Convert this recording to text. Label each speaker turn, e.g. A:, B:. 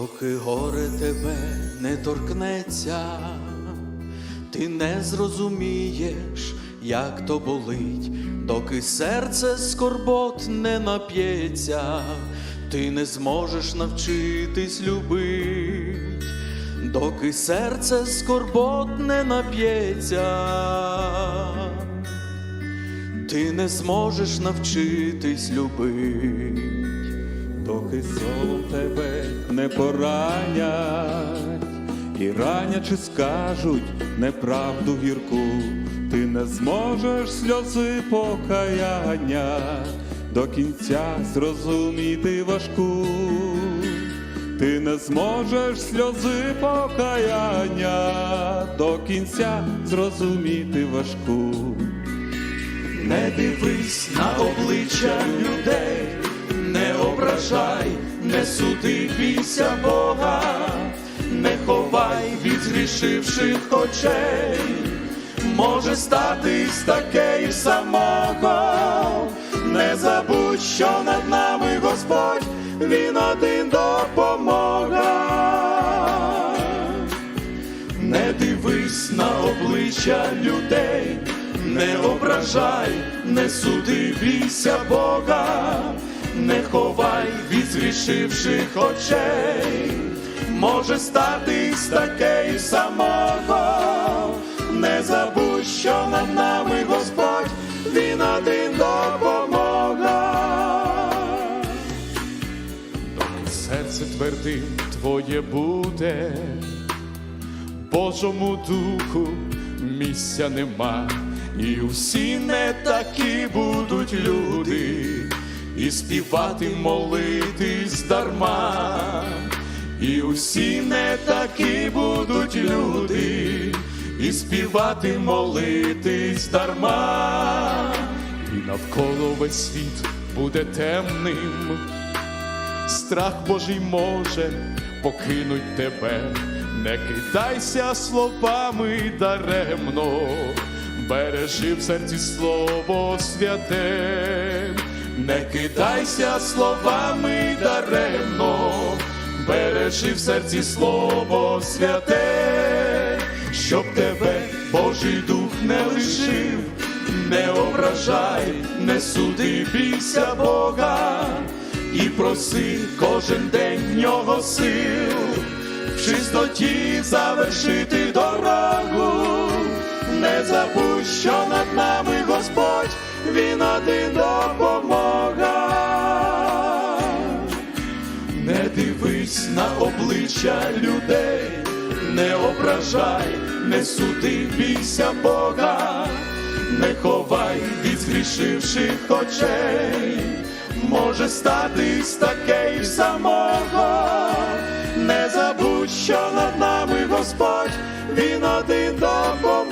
A: доки горе тебе не торкнеться, ти не зрозумієш, як то болить, доки серце скорбот не нап'ється, ти не зможеш навчитись любить, доки серце скорбот не нап'ється ти не зможеш навчитись любить.
B: Доки словом тебе не поранять, і ранячи скажуть неправду гірку, ти не зможеш сльози покаяння до кінця зрозуміти важку, ти не зможеш сльози покаяння до кінця зрозуміти важку.
A: Не дивись на обличчя людей, ображай, не суди бійся Бога, не ховай від згрішивших очей, може статись таке й самого, не забудь, що над нами Господь, Він один допомога. Не дивись на обличчя людей, не ображай, не суди, бійся Бога, не ховай від згрішивших очей, може статись таке й самого, не забудь, що над нами Господь, Він один допомога.
C: Доки серце твердим твоє буде, Божому духу місця нема, і усі не такі будуть люди, і співати, молитись дарма, і усі не такі будуть люди, і співати, молитись дарма, і навколо весь світ буде темним. Страх Божий може покинуть тебе, не кидайся словами даремно, бережи в серці слово святе, не кидайся словами даремно, бережи в серці слово святе, щоб тебе Божий дух не лишив, не ображай, не суди, бійся Бога і проси кожен день в нього сил, в чистоті завершити дорогу, не забудь, що над нами Господь, Він один допомога. Обличчя людей, не ображай, не суди, бійся Бога, не ховай від згрішивших очей, може статись таке й самого, не забудь, що над нами Господь, Він один допомога.